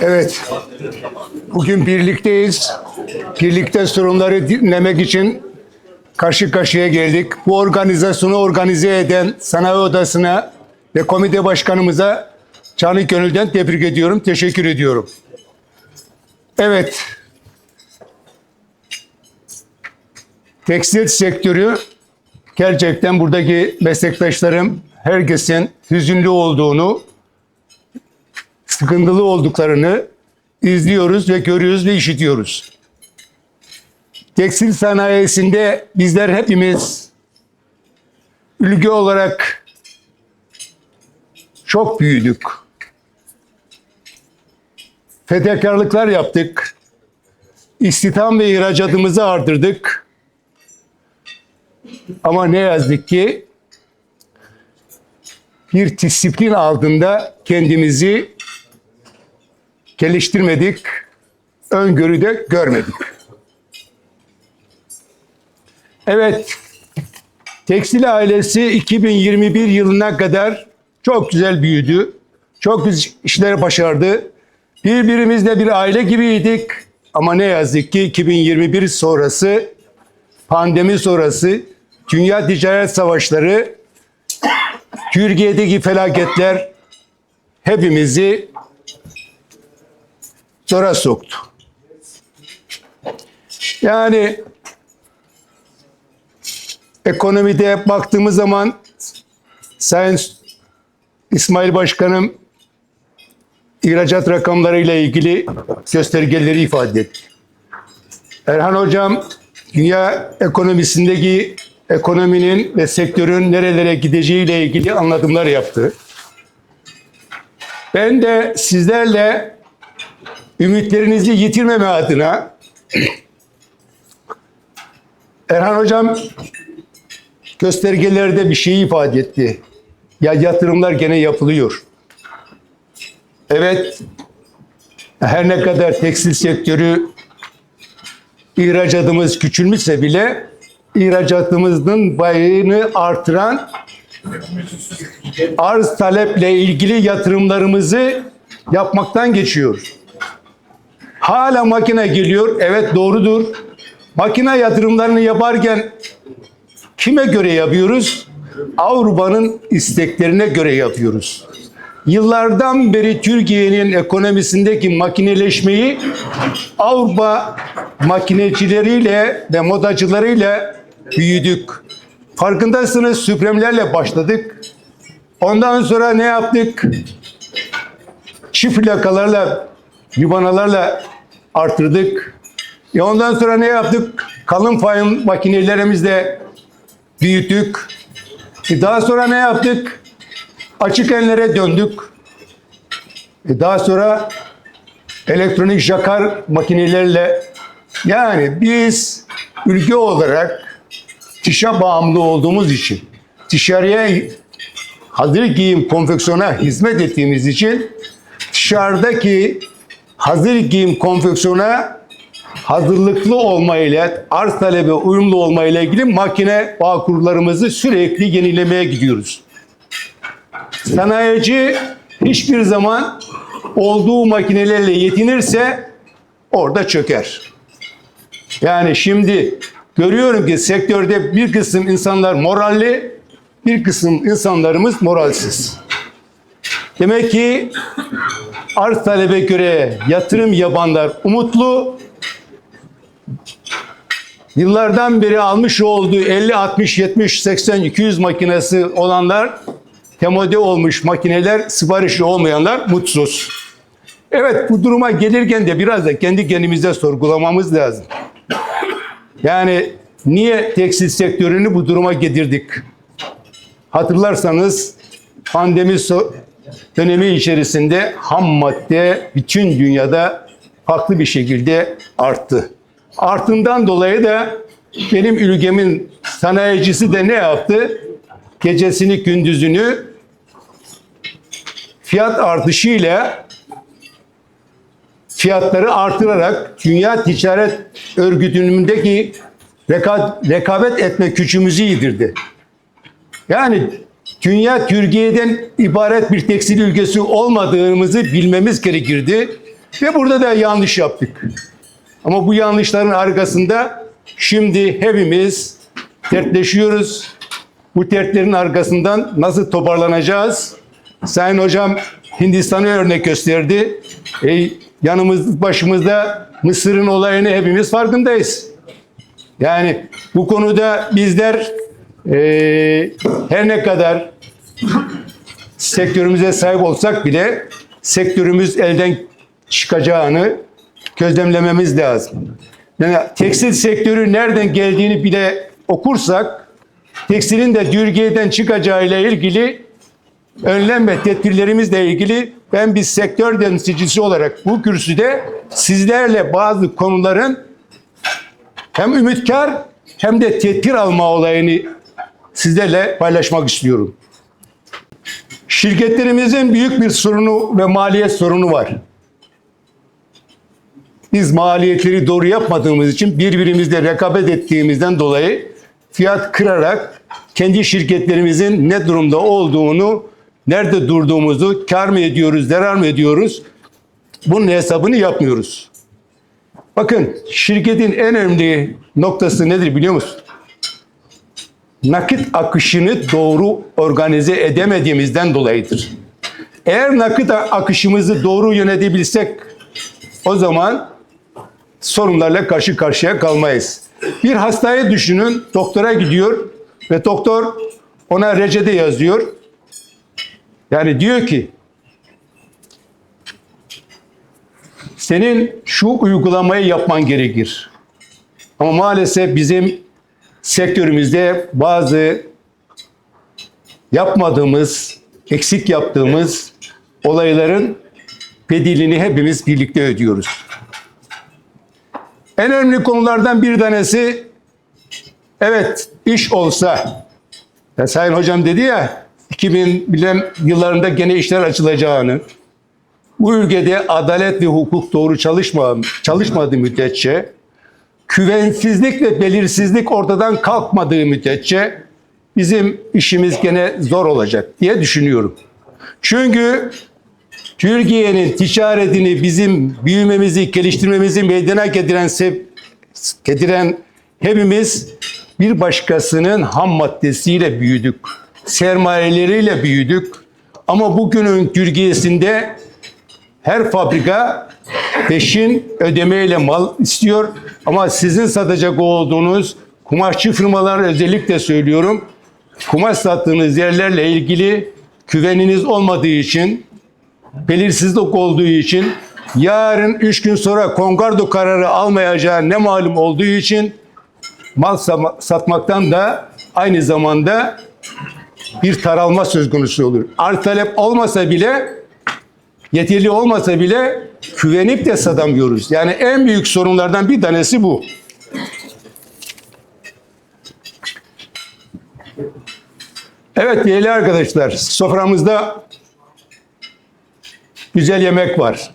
Evet. Bugün birlikteyiz. Birlikte sorunları dinlemek için karşı karşıya geldik. Bu organizasyonu organize eden Sanayi Odası'na ve komite başkanımıza canı gönülden tebrik ediyorum, teşekkür ediyorum. Evet. Tekstil sektörü gerçekten buradaki meslektaşlarım herkesin hüzünlü olduğunu, sıkıntılı olduklarını izliyoruz ve görüyoruz ve işitiyoruz. Tekstil sanayisinde bizler hepimiz ülke olarak çok büyüdük. Fedakarlıklar yaptık. İstihdam ve ihracatımızı artırdık. Ama ne yazık ki bir disiplin altında kendimizi geliştirmedik, öngörüde görmedik. Evet, Tekstil ailesi 2021 yılına kadar çok güzel büyüdü. Çok güzel işler başardı. Birbirimizle bir aile gibiydik. Ama ne yazık ki 2021 sonrası, pandemi sonrası, dünya ticaret savaşları, Türkiye'deki felaketler hepimizi zora soktu. Yani ekonomide baktığımız zaman Sayın İsmail Başkanım ihracat rakamlarıyla ilgili göstergeleri ifade etti. Erhan Hocam dünya ekonomisindeki ekonominin ve sektörün nerelere gideceğiyle ilgili anlatımlar yaptı. Ben de sizlerle ümitlerinizi yitirmeme adına Erhan Hocam göstergelerde bir şey ifade etti. Ya yatırımlar gene yapılıyor. Evet, her ne kadar tekstil sektörü ihracatımız küçülmüşse bile ihracatımızın payını artıran arz taleple ilgili yatırımlarımızı yapmaktan geçiyor. Hala makine geliyor. Evet doğrudur. Makine yatırımlarını yaparken kime göre yapıyoruz? Avrupa'nın isteklerine göre yapıyoruz. Yıllardan beri Türkiye'nin ekonomisindeki makineleşmeyi Avrupa makinecileriyle ve modacılarıyla büyüdük. Farkındasınız süpremlerle başladık. Ondan sonra ne yaptık? Çift plakalarla, libanalarla artırdık. E ondan sonra ne yaptık? Kalın fayın makinelerimizle büyüttük. E daha sonra ne yaptık? Açık enlere döndük. E daha sonra elektronik jakar makinelerle yani biz ülke olarak dışa bağımlı olduğumuz için dışarıya hazır giyim konfeksiyona hizmet ettiğimiz için dışarıdaki hazır giyim konfeksiyona hazırlıklı olmayla, arz talebe uyumlu olmayla ilgili makine bağ kurlarımızı sürekli yenilemeye gidiyoruz. Sanayici hiçbir zaman olduğu makinelerle yetinirse orada çöker. Yani şimdi görüyorum ki sektörde bir kısım insanlar moralli, bir kısım insanlarımız moralsiz. Demek ki arz talebe göre yatırım yapanlar umutlu, yıllardan beri almış olduğu 50, 60, 70, 80, 200 makinesi olanlar temode olmuş makineler, siparişli olmayanlar mutsuz. Evet bu duruma gelirken de biraz da kendi kendimize sorgulamamız lazım. Yani niye tekstil sektörünü bu duruma getirdik? Hatırlarsanız pandemi dönemi içerisinde ham madde bütün dünyada farklı bir şekilde arttı. Artından dolayı da benim ülkemin sanayicisi de ne yaptı? Gecesini gündüzünü fiyat artışıyla fiyatları artırarak Dünya Ticaret Örgütü'ndeki reka- rekabet etme gücümüzü yedirdi. Yani dünya Türkiye'den ibaret bir tekstil ülkesi olmadığımızı bilmemiz gerekirdi. Ve burada da yanlış yaptık. Ama bu yanlışların arkasında şimdi hepimiz dertleşiyoruz. Bu dertlerin arkasından nasıl toparlanacağız? Sayın Hocam Hindistan'ı örnek gösterdi. E, yanımız başımızda Mısır'ın olayını hepimiz farkındayız. Yani bu konuda bizler e, her ne kadar sektörümüze sahip olsak bile sektörümüz elden çıkacağını gözlemlememiz lazım. Yani tekstil sektörü nereden geldiğini bile okursak tekstilin de Türkiye'den çıkacağıyla ilgili önlem ve tedbirlerimizle ilgili ben bir sektör temsilcisi olarak bu kürsüde sizlerle bazı konuların hem ümitkar hem de tedbir alma olayını sizlerle paylaşmak istiyorum. Şirketlerimizin büyük bir sorunu ve maliyet sorunu var. Biz maliyetleri doğru yapmadığımız için birbirimizle rekabet ettiğimizden dolayı fiyat kırarak kendi şirketlerimizin ne durumda olduğunu, nerede durduğumuzu, kar mı ediyoruz, zarar mı ediyoruz bunun hesabını yapmıyoruz. Bakın şirketin en önemli noktası nedir biliyor musun? Nakit akışını doğru organize edemediğimizden dolayıdır. Eğer nakit akışımızı doğru yönetebilsek o zaman sorunlarla karşı karşıya kalmayız. Bir hastayı düşünün, doktora gidiyor ve doktor ona reçete yazıyor. Yani diyor ki senin şu uygulamayı yapman gerekir. Ama maalesef bizim sektörümüzde bazı yapmadığımız, eksik yaptığımız olayların bedelini hepimiz birlikte ödüyoruz. En önemli konulardan bir tanesi evet iş olsa ya Sayın Hocam dedi ya 2000 bilen yıllarında gene işler açılacağını bu ülkede adalet ve hukuk doğru çalışma, çalışmadığı müddetçe güvensizlik ve belirsizlik ortadan kalkmadığı müddetçe bizim işimiz gene zor olacak diye düşünüyorum. Çünkü Türkiye'nin ticaretini bizim büyümemizi, geliştirmemizi meydana getiren getiren hepimiz bir başkasının ham maddesiyle büyüdük. Sermayeleriyle büyüdük. Ama bugünün Türkiye'sinde her fabrika peşin ödemeyle mal istiyor. Ama sizin satacak olduğunuz kumaşçı firmalar özellikle söylüyorum. Kumaş sattığınız yerlerle ilgili güveniniz olmadığı için belirsizlik olduğu için yarın üç gün sonra kongardo kararı almayacağı ne malum olduğu için mal satmaktan da aynı zamanda bir taralma söz konusu olur. Arz talep olmasa bile yeterli olmasa bile güvenip de satamıyoruz. Yani en büyük sorunlardan bir tanesi bu. Evet değerli arkadaşlar soframızda güzel yemek var.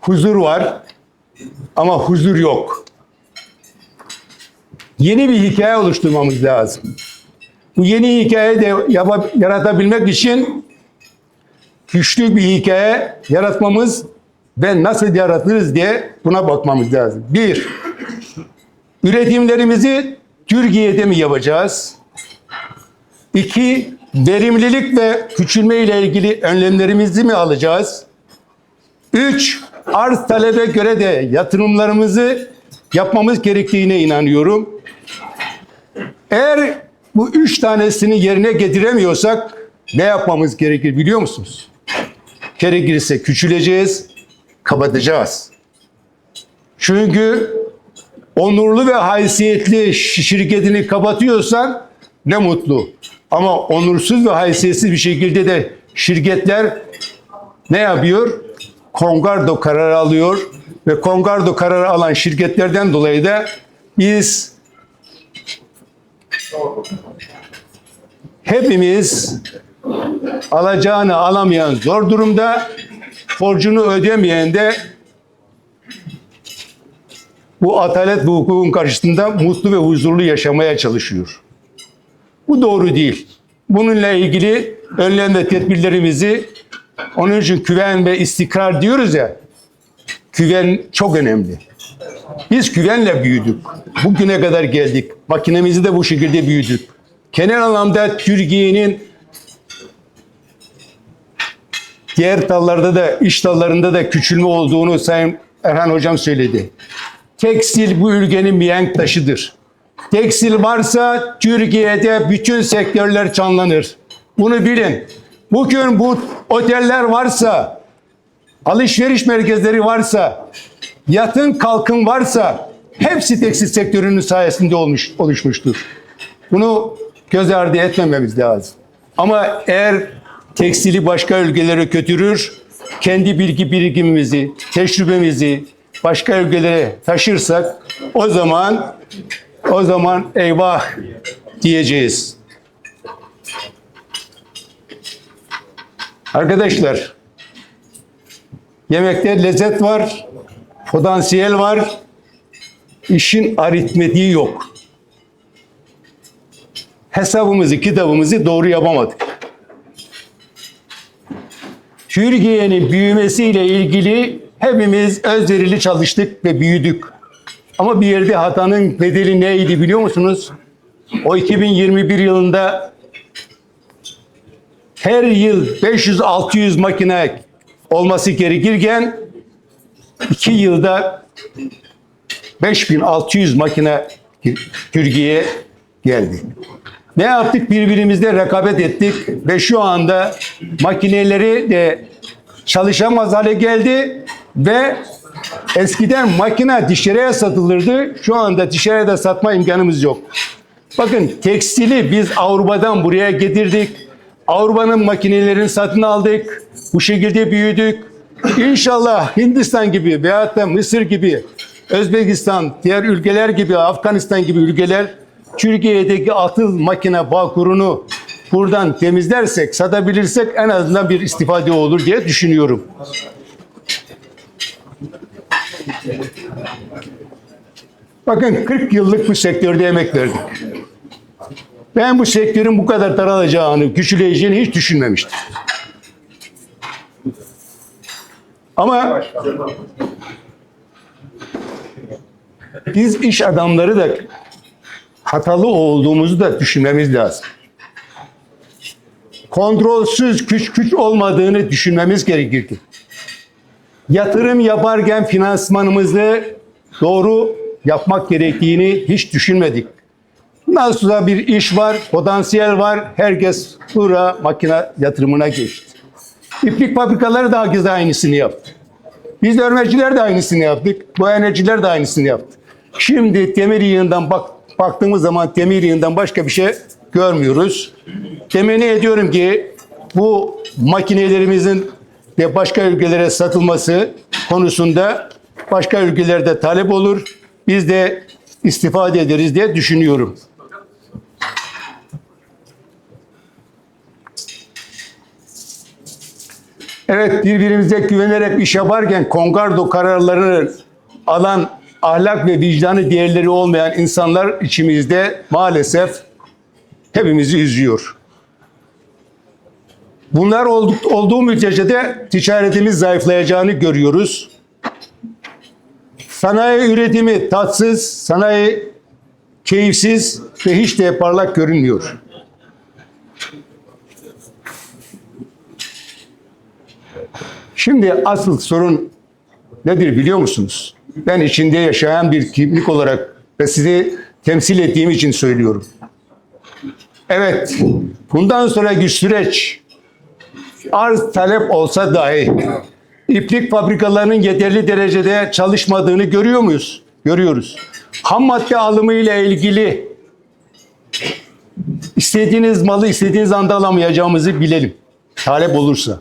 Huzur var ama huzur yok. Yeni bir hikaye oluşturmamız lazım. Bu yeni hikayeyi de yaratabilmek için güçlü bir hikaye yaratmamız ve nasıl yaratırız diye buna bakmamız lazım. Bir, üretimlerimizi Türkiye'de mi yapacağız? İki, verimlilik ve küçülme ile ilgili önlemlerimizi mi alacağız? Üç, arz talebe göre de yatırımlarımızı yapmamız gerektiğine inanıyorum. Eğer bu üç tanesini yerine getiremiyorsak ne yapmamız gerekir biliyor musunuz? Gerekirse küçüleceğiz, kapatacağız. Çünkü onurlu ve haysiyetli şirketini kapatıyorsan ne mutlu. Ama onursuz ve haysiyetsiz bir şekilde de şirketler ne yapıyor? Kongardo kararı alıyor ve kongardo kararı alan şirketlerden dolayı da biz hepimiz alacağını alamayan zor durumda, borcunu ödemeyen de bu adalet ve hukukun karşısında mutlu ve huzurlu yaşamaya çalışıyor. Bu doğru değil. Bununla ilgili önlem ve tedbirlerimizi Onun için güven ve istikrar diyoruz ya. Güven çok önemli. Biz güvenle büyüdük. Bugüne kadar geldik. Makinemizi de bu şekilde büyüdük. Genel anlamda Türkiye'nin diğer dallarda da, iş dallarında da küçülme olduğunu Sayın Erhan Hocam söyledi. Tekstil bu ülkenin mihenk taşıdır. Tekstil varsa Türkiye'de bütün sektörler canlanır. Bunu bilin. Bugün bu oteller varsa, alışveriş merkezleri varsa, yatın kalkın varsa hepsi tekstil sektörünün sayesinde olmuş, oluşmuştur. Bunu göz ardı etmememiz lazım. Ama eğer tekstili başka ülkelere götürür, kendi bilgi birikimimizi, tecrübemizi başka ülkelere taşırsak o zaman o zaman eyvah diyeceğiz. Arkadaşlar yemekte lezzet var, potansiyel var, işin aritmetiği yok. Hesabımızı, kitabımızı doğru yapamadık. Türkiye'nin büyümesiyle ilgili hepimiz özverili çalıştık ve büyüdük. Ama bir yerde hatanın bedeli neydi biliyor musunuz? O 2021 yılında her yıl 500-600 makine olması gerekirken iki yılda 5600 makine Türkiye'ye geldi. Ne yaptık? Birbirimizle rekabet ettik ve şu anda makineleri de çalışamaz hale geldi ve eskiden makine dışarıya satılırdı. Şu anda dışarıda satma imkanımız yok. Bakın tekstili biz Avrupa'dan buraya getirdik. Avrupa'nın makinelerini satın aldık. Bu şekilde büyüdük. İnşallah Hindistan gibi veyahut da Mısır gibi, Özbekistan, diğer ülkeler gibi, Afganistan gibi ülkeler Türkiye'deki atıl makine bağkurunu buradan temizlersek, satabilirsek en azından bir istifade olur diye düşünüyorum. Bakın 40 yıllık bu sektörde emek verdik. Ben bu sektörün bu kadar daralacağını, küçüleceğini hiç düşünmemiştim. Ama biz iş adamları da hatalı olduğumuzu da düşünmemiz lazım. Kontrolsüz güç güç olmadığını düşünmemiz gerekirdi. Yatırım yaparken finansmanımızı doğru yapmak gerektiğini hiç düşünmedik. Nasıl da bir iş var, potansiyel var. Herkes bura makine yatırımına geçti. İplik fabrikaları da herkes aynısını yaptı. Biz örmeciler de aynısını yaptık. Boyaneciler de aynısını yaptı. Şimdi demir yığından bak, baktığımız zaman demir yığından başka bir şey görmüyoruz. Temenni ediyorum ki bu makinelerimizin de başka ülkelere satılması konusunda başka ülkelerde talep olur. Biz de istifade ederiz diye düşünüyorum. Evet birbirimize güvenerek iş yaparken kongardo kararlarını alan ahlak ve vicdanı değerleri olmayan insanlar içimizde maalesef hepimizi üzüyor. Bunlar olduk, olduğu müddetçe de ticaretimiz zayıflayacağını görüyoruz. Sanayi üretimi tatsız, sanayi keyifsiz ve hiç de parlak görünmüyor. Şimdi asıl sorun nedir biliyor musunuz? Ben içinde yaşayan bir kimlik olarak ve sizi temsil ettiğim için söylüyorum. Evet, bundan sonraki süreç arz talep olsa dahi iplik fabrikalarının yeterli derecede çalışmadığını görüyor muyuz? Görüyoruz. Ham madde alımı ile ilgili istediğiniz malı istediğiniz anda alamayacağımızı bilelim. Talep olursa.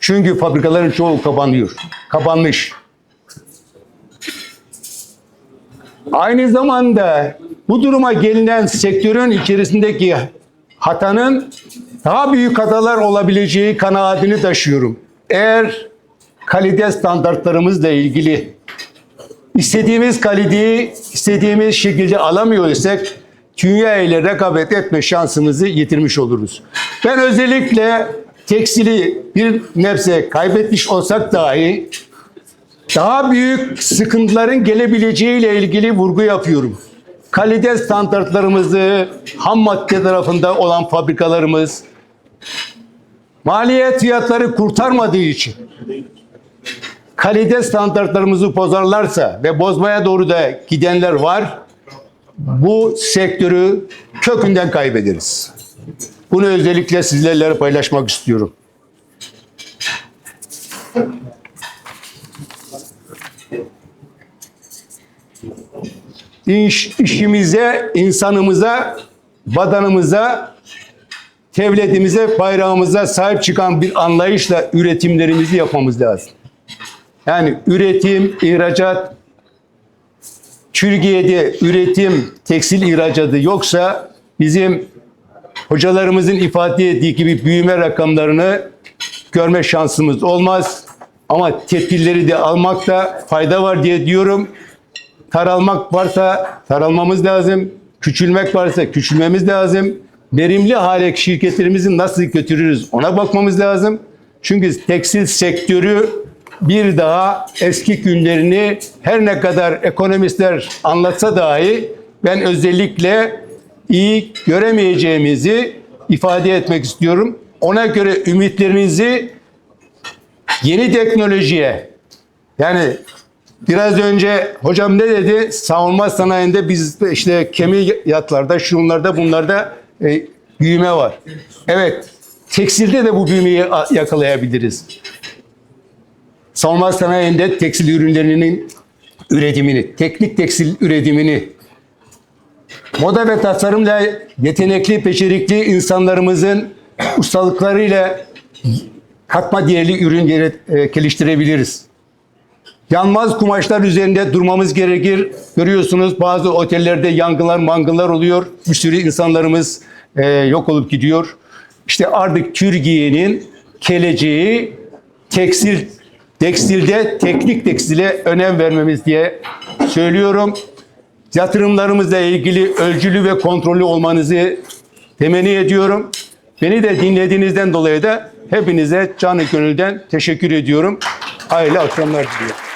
Çünkü fabrikaların çoğu kapanıyor. Kapanmış. Aynı zamanda bu duruma gelinen sektörün içerisindeki hatanın daha büyük hatalar olabileceği kanaatini taşıyorum. Eğer kalite standartlarımızla ilgili istediğimiz kaliteyi istediğimiz şekilde alamıyorsak dünya ile rekabet etme şansımızı yitirmiş oluruz. Ben özellikle tekstili bir nebze kaybetmiş olsak dahi daha büyük sıkıntıların gelebileceğiyle ilgili vurgu yapıyorum. Kalite standartlarımızı ham madde tarafında olan fabrikalarımız maliyet fiyatları kurtarmadığı için kalite standartlarımızı bozarlarsa ve bozmaya doğru da gidenler var, bu sektörü kökünden kaybederiz. Bunu özellikle sizlerle paylaşmak istiyorum. İş, işimize, insanımıza, vatanımıza, devletimize, bayrağımıza sahip çıkan bir anlayışla üretimlerimizi yapmamız lazım. Yani üretim, ihracat, Türkiye'de üretim, tekstil ihracatı yoksa bizim hocalarımızın ifade ettiği gibi büyüme rakamlarını görme şansımız olmaz. Ama tedbirleri de almakta fayda var diye diyorum. Taralmak varsa taralmamız lazım. Küçülmek varsa küçülmemiz lazım. Verimli hale şirketlerimizi nasıl götürürüz ona bakmamız lazım. Çünkü tekstil sektörü bir daha eski günlerini her ne kadar ekonomistler anlatsa dahi ben özellikle iyi göremeyeceğimizi ifade etmek istiyorum. Ona göre ümitlerinizi yeni teknolojiye yani biraz önce hocam ne dedi? Savunma sanayinde biz işte kemik yatlarda, şunlarda, bunlarda e, büyüme var. Evet, tekstilde de bu büyümeyi yakalayabiliriz. Savunma sanayinde tekstil ürünlerinin üretimini, teknik tekstil üretimini, moda ve tasarımla yetenekli, becerikli insanlarımızın ustalıklarıyla katma değerli ürün e, geliştirebiliriz. Yanmaz kumaşlar üzerinde durmamız gerekir. Görüyorsunuz bazı otellerde yangınlar, mangınlar oluyor. Bir sürü insanlarımız e, yok olup gidiyor. İşte artık Türkiye'nin geleceği tekstil, tekstilde, teknik tekstile önem vermemiz diye söylüyorum. Yatırımlarımızla ilgili ölçülü ve kontrollü olmanızı temenni ediyorum. Beni de dinlediğinizden dolayı da hepinize canı gönülden teşekkür ediyorum. Hayırlı akşamlar diliyorum.